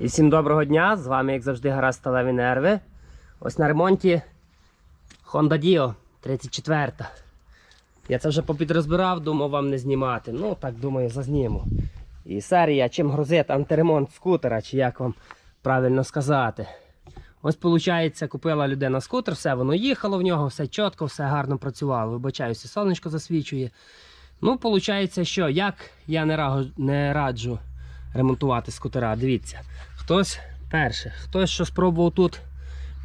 І всім доброго дня! З вами, як завжди, гаразд сталеві нерви. Ось на ремонті Honda Dio 34. Я це вже попідрозбирав, думав вам не знімати. Ну, так думаю, зазніму. І серія, чим грозить антиремонт скутера, чи як вам правильно сказати. Ось, виходить, купила людина скутер, все воно їхало в нього, все чітко, все гарно працювало. Вибачаюся, сонечко засвічує. Ну, виходить, що як я не раджу, не раджу ремонтувати скутера. Дивіться, хтось перше, хтось що спробував тут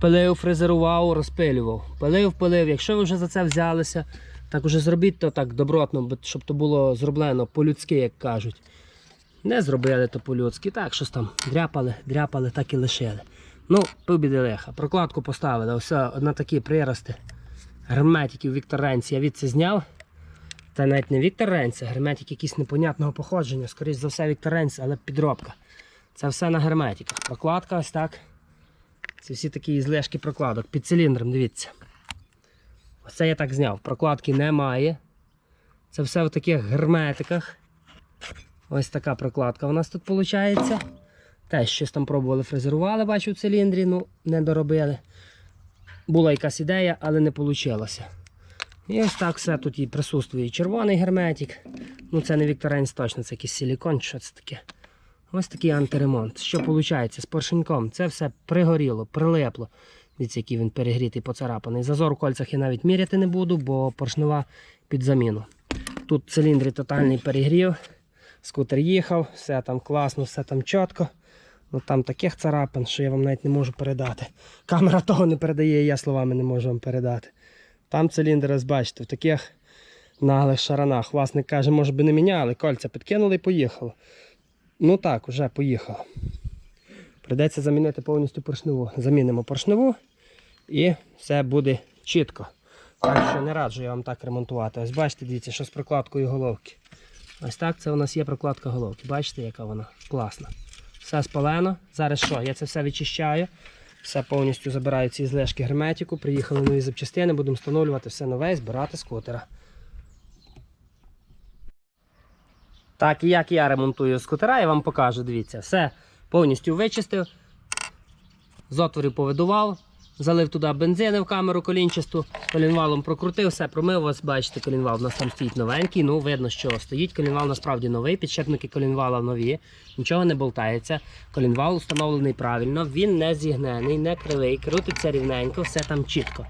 пилив, фрезерував, розпилював. Пилив, пилив. Якщо ви вже за це взялися, так уже зробіть то так добротно, щоб то було зроблено по-людськи, як кажуть. Не зробили то по-людськи, так, щось там дряпали, дряпали, так і лишили. Ну, півбіди лиха. Прокладку поставили, ось на такі прирости. Герметиків Віктор Ренці я від зняв. Та навіть не Віктор Ренц, а герметик якийсь непонятного походження. Скоріше за все Віктор Ренц, але підробка. Це все на герметиках. Прокладка ось так. Це всі такі злежки прокладок. Під циліндром, дивіться. Оце я так зняв. Прокладки немає. Це все в таких герметиках. Ось така прокладка у нас тут виходить. Теж щось там пробували фрезерували, бачу в циліндрі, ну не доробили. Була якась ідея, але не вийшло. І ось так все тут і присутствує червоний герметик. Ну це не Вікторенс точно, це якийсь силікон, що це таке. Ось такий антиремонт. Що виходить з поршеньком? Це все пригоріло, прилипло. Дивіться, який він перегрітий, поцарапаний. Зазор у кольцях я навіть міряти не буду, бо поршнева під заміну. Тут в циліндрі тотальний перегрів. Скутер їхав, все там класно, все там чітко. Ну там таких царапин, що я вам навіть не можу передати. Камера того не передає, я словами не можу вам передати. Там циліндр, ось бачите, в таких наглих шаранах. Власник каже, може би не міняли, кольця підкинули і поїхало. Ну так, вже поїхало. Придеться замінити повністю поршневу. Замінимо поршневу і все буде чітко. Так що не раджу я вам так ремонтувати. Ось бачите, дивіться, що з прокладкою головки. Ось так це у нас є прокладка головки. Бачите, яка вона класна. Все спалено. Зараз що? Я це все відчищаю. Все повністю забираю ці злежки герметику. Приїхали нові запчастини, будемо встановлювати все нове і збирати скутера. Так, і як я ремонтую скутера, я вам покажу. Дивіться, все повністю вичистив, з отворів повидував, залив туди бензини в камеру колінчасту, колінвалом прокрутив, все промив. Ось бачите, колінвал у нас там стоїть новенький. Ну, видно, що стоїть. Колінвал насправді новий, підшипники колінвала нові, нічого не болтається. Колінвал встановлений правильно, він не зігнений, не кривий, крутиться рівненько, все там чітко.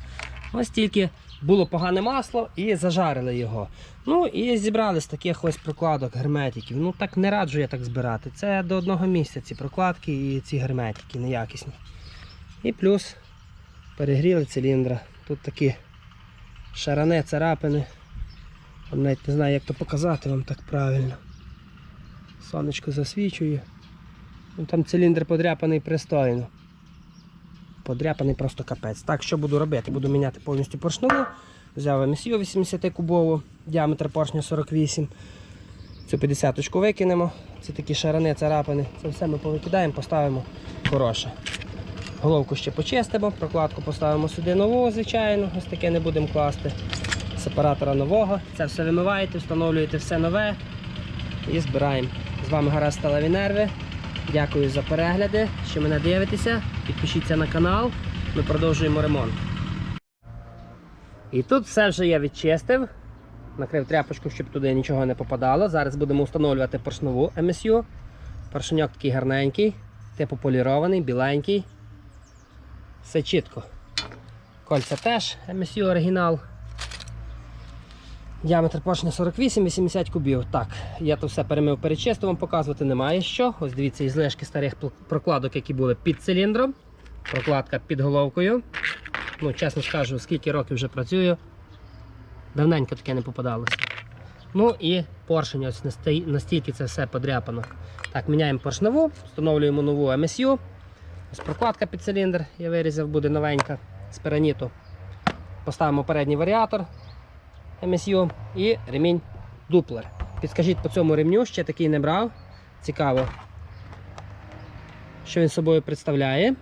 Ось тільки було погане масло і зажарили його. Ну і зібрали з таких ось прокладок герметиків. Ну так не раджу я так збирати. Це до одного місця ці прокладки і ці герметики неякісні. І плюс перегріли циліндра. Тут такі шаране, царапини. Навіть не знаю, як то показати вам так правильно. Сонечко засвічує. Ну, Там циліндр подряпаний пристойно. Подряпаний просто капець. Так, що буду робити? Буду міняти повністю поршневу. Взяв MSU 80 кубову, діаметр поршня 48. Цю 50 викинемо. Це такі шарани, царапини. Це все ми повикидаємо, поставимо хороше. Головку ще почистимо, прокладку поставимо сюди нову, звичайно, ось таке не будемо класти. Сепаратора нового. Це все вимиваєте, встановлюєте все нове і збираємо. З вами гаразд сталеві нерви. Дякую за перегляди, що мене дивитеся. Підпишіться на канал. Ми продовжуємо ремонт. І тут все вже я відчистив. Накрив тряпочку, щоб туди нічого не попадало. Зараз будемо встановлювати поршнову MSU. Поршеньок такий гарненький, типу полірований, біленький. Все чітко. Кольця теж MSU оригінал. Діаметр поршня 48-80 кубів. Так, я то все перемив перечистив, вам показувати немає що. Ось дивіться, із лежки старих прокладок, які були під циліндром. Прокладка під головкою. Ну, чесно скажу, скільки років вже працюю. Давненько таке не попадалося. Ну і поршень, ось настільки це все подряпано. Так, міняємо поршневу, встановлюємо нову MSU. Ось прокладка під циліндр, я вирізав, буде новенька з пераніту. Поставимо передній варіатор MSU і ремінь дуплер. Підскажіть по цьому ремню, ще такий не брав. Цікаво, що він собою представляє.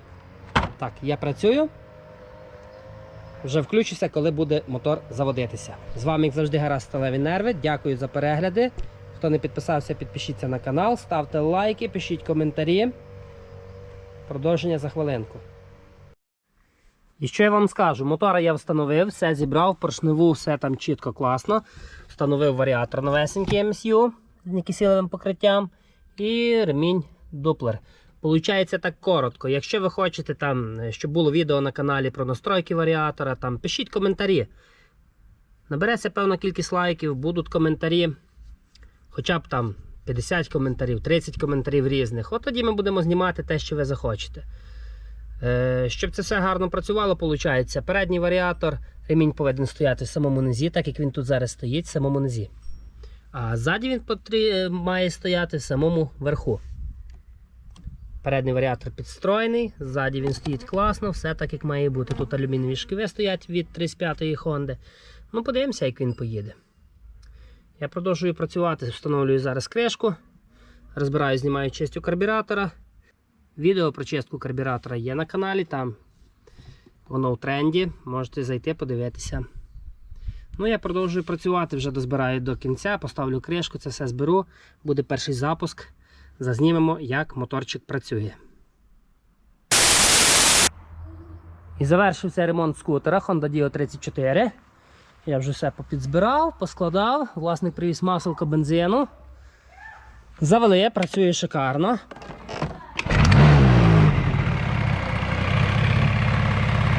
Так, я працюю. Вже включуся, коли буде мотор заводитися. З вами, як завжди, гаразд сталеві нерви. Дякую за перегляди. Хто не підписався, підпишіться на канал, ставте лайки, пишіть коментарі. Продовження за хвилинку. І що я вам скажу? Мотора я встановив, все зібрав, поршневу, все там чітко класно. Встановив варіатор новесенький MSU з нікісіловим покриттям і ремінь дуплер. Получається так коротко. Якщо ви хочете, там, щоб було відео на каналі про настройки варіатора, там, пишіть коментарі. Набереться певна кількість лайків, будуть коментарі. Хоча б там 50 коментарів, 30 коментарів різних. От тоді ми будемо знімати те, що ви захочете. Е, Щоб це все гарно працювало, виходить, передній варіатор, ремінь повинен стояти в самому низі, так як він тут зараз стоїть, в самому низі. А ззаді він потрі... е, має стояти в самому верху. Передній варіатор підстроєний, ззаді він стоїть класно, все так як має бути. Тут алюмінієві шківи стоять від 35-ї Honda. Ну, подивимося, як він поїде. Я продовжую працювати, встановлюю зараз кришку, розбираю, знімаю чистю карбюратора. Відео про чистку карбюратора є на каналі, там воно в тренді. Можете зайти, подивитися. Ну, я продовжую працювати, вже дозбираю до кінця, поставлю кришку, це все зберу. Буде перший запуск. Зазнімемо, як моторчик працює. І завершився ремонт скутера Honda Dio 34. Я вже все попідзбирав, поскладав. Власник привіз маселко бензину. Завели, працює шикарно.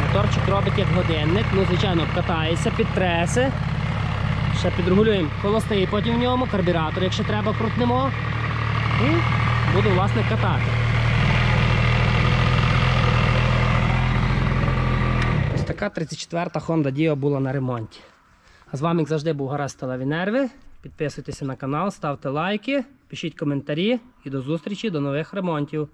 Моторчик робить як годинник, ну, звичайно, катається, підтреси. Ще підрегулюємо холостий потім в ньому, карбюратор, якщо треба, крутнемо. І буду власне катати. Ось така 34-та Honda Dio була на ремонті. А з вами, як завжди, був Гаразд Нерви. Підписуйтеся на канал, ставте лайки, пишіть коментарі і до зустрічі, до нових ремонтів.